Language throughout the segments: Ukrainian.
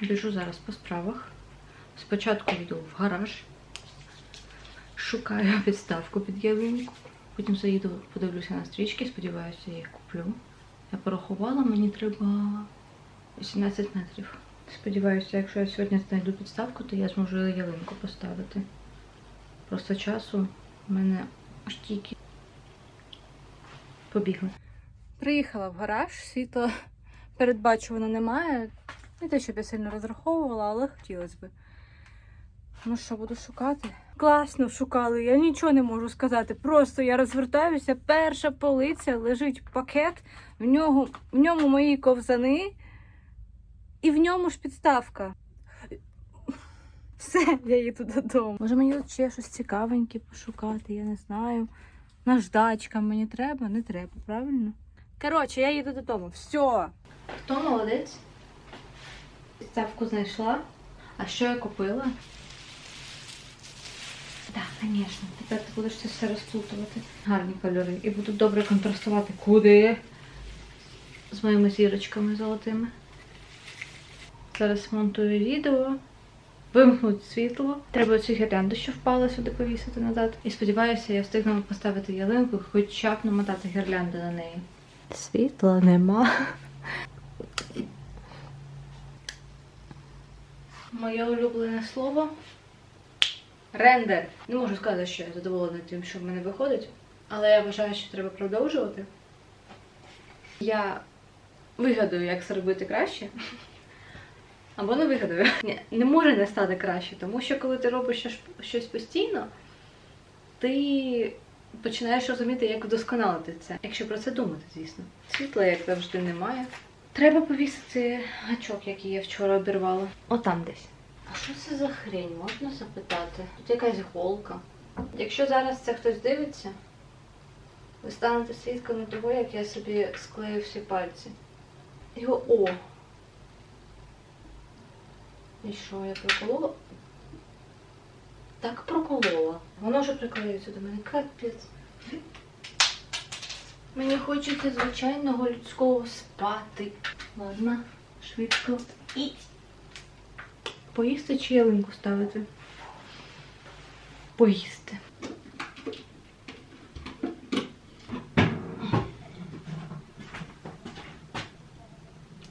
Біжу зараз по справах. Спочатку йду в гараж, шукаю підставку під ялинку. Потім заїду, подивлюся на стрічки, сподіваюся, я їх куплю. Я порахувала, мені треба 18 метрів. Сподіваюся, якщо я сьогодні знайду підставку, то я зможу ялинку поставити. Просто часу в мене аж тільки побігли. Приїхала в гараж, світло передбачувано немає. Не те, щоб я сильно розраховувала, але хотілося б. Ну що, буду шукати? Класно шукали, я нічого не можу сказати. Просто я розвертаюся, перша полиця лежить пакет, в нього, в ньому мої ковзани, і в ньому ж підставка. Все, я їду додому. Може мені тут ще щось цікавеньке пошукати, я не знаю. Наждачка мені треба, не треба, правильно? Коротше, я їду додому. Все. Хто молодець? Підставку знайшла. А що я купила? Так, звісно. Тепер ти будеш це все розплутувати. Гарні кольори. І будуть добре контрастувати. Куди? З моїми зірочками золотими. Зараз монтую відео. Вимкнуть світло. Треба цю гірлянду, що впала сюди повісити назад. І сподіваюся, я встигну поставити ялинку, хоча б намотати гірлянду на неї. Світла нема. Моє улюблене слово рендер. Не можу сказати, що я задоволена тим, що в мене виходить, але я вважаю, що треба продовжувати. Я вигадую, як це робити краще. Або не вигадую. Ні, не може не стати краще, тому що коли ти робиш щось постійно, ти починаєш розуміти, як вдосконалити це. Якщо про це думати, звісно. Світла, як завжди, немає. Треба повісити гачок, який я вчора обірвала. Отам десь. А що це за хрень? Можна запитати? Тут якась голка. Якщо зараз це хтось дивиться, ви станете свідками того, як я собі склею всі пальці. Його о! І що, я проколола? Так проколола. Воно вже приклеюється до мене. Капець. Мені хочеться звичайного людського спати. Ладно, швидко. І поїсти чи ялинку ставити? Поїсти.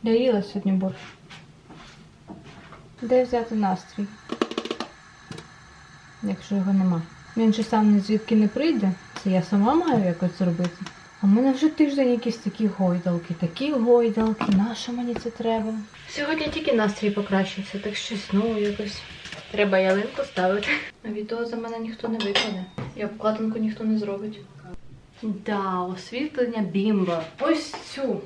Я їла сьогодні борщ. Де взяти настрій? Якщо його нема. Він же сам звідки не прийде. Це я сама маю якось зробити. А в мене вже тиждень якісь такі гойдалки, такі гойдалки. Нащо мені це треба? Сьогодні тільки настрій покращився, так щось знову якось. Треба ялинку ставити. А відео за мене ніхто не викладе. І обкладинку ніхто не зробить. Да, освітлення бімба. Ось цю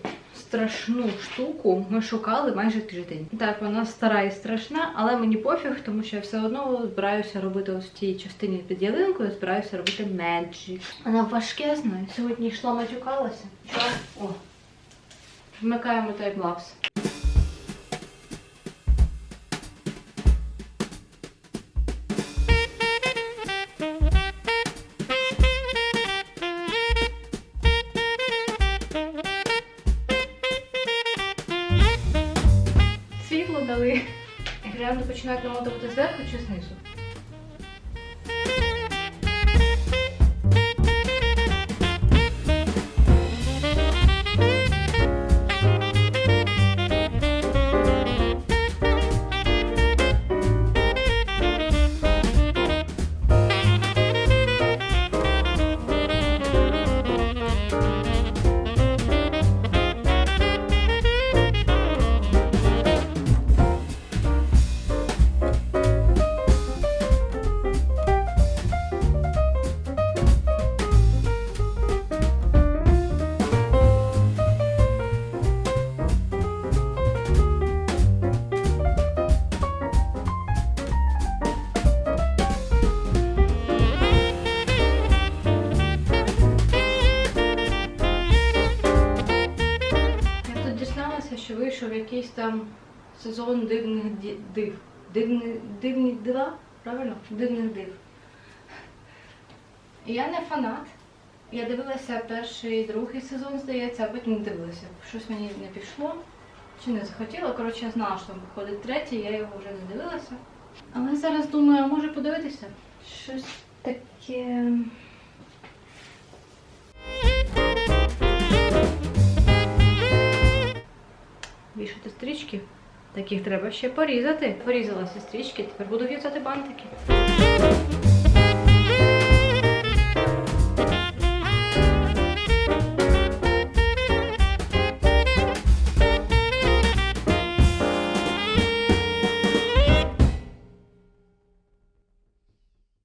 страшну штуку ми шукали майже тиждень. Так, вона стара і страшна, але мені пофіг, тому що я все одно збираюся робити ось в тій частині під ялинкою, збираюся робити меджик. Вона важкезна. Сьогодні йшла матюкалася. Що? О. Вмикаємо таймлапс. Починають намотувати зверху чи знизу? Сезон дивних див. Дивні, дивні дива? Правильно? Дивних див. Я не фанат. Я дивилася перший і другий сезон, здається, а потім не дивилася. Щось мені не пішло. Чи не захотіла? Коротше, я знала, що там виходить третій, я його вже не дивилася. Але зараз думаю, може подивитися? Щось таке. Вішати стрічки. Таких треба ще порізати. Порізала всі стрічки, тепер буду в'язати бантики.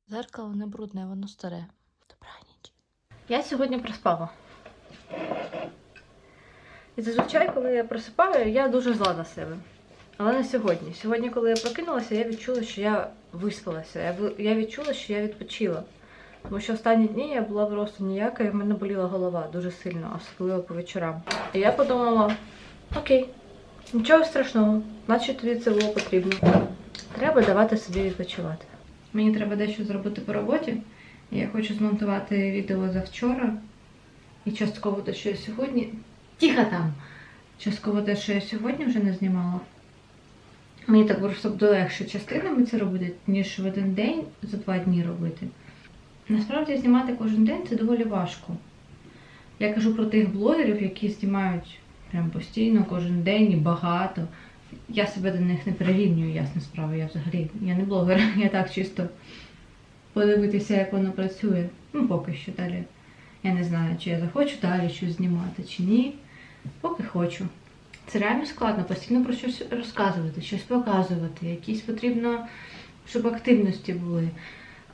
Зеркало не брудне, воно старе. Добраніч. Я сьогодні проспала. І зазвичай, коли я просипаю, я дуже зла на себе. Але не сьогодні. Сьогодні, коли я прокинулася, я відчула, що я виспалася. Я, відчула, що я відпочила. Тому що останні дні я була просто ніяка, і в мене боліла голова дуже сильно, особливо по вечорам. І я подумала: окей, нічого страшного, значить тобі це було потрібно. Треба давати собі відпочивати. Мені треба дещо зробити по роботі. Я хочу змонтувати відео завчора. І частково те, що я сьогодні. Тихо там! Частково те, що я сьогодні вже не знімала. Мені так просто буде легше частинами це робити, ніж в один день за два дні робити. Насправді знімати кожен день це доволі важко. Я кажу про тих блогерів, які знімають прям постійно, кожен день і багато. Я себе до них не прирівнюю, ясна справа. Я взагалі я не блогер, я так чисто подивитися, як воно працює. Ну, поки що далі. Я не знаю, чи я захочу далі щось знімати, чи ні. Поки хочу. Це реально складно, постійно про щось розказувати, щось показувати, якісь потрібно, щоб активності були.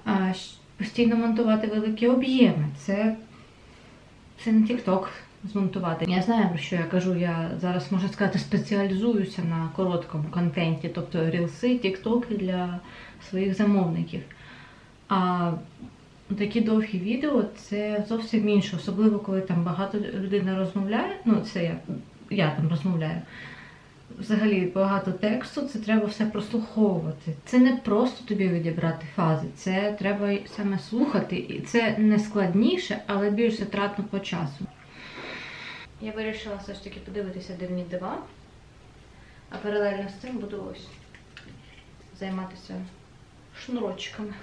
А постійно монтувати великі об'єми. Це, це не TikTok змонтувати. Я знаю, про що я кажу. Я зараз, можна сказати, спеціалізуюся на короткому контенті, тобто рілси, тіктоки для своїх замовників. А такі довгі відео це зовсім інше, особливо коли там багато людина розмовляє. Ну, це я, я там розмовляю. Взагалі багато тексту, це треба все прослуховувати. Це не просто тобі відібрати фази, це треба саме слухати. І це не складніше, але більш затратно по часу. Я вирішила все ж таки подивитися дивні дива, а паралельно з цим буду ось займатися шнурочками.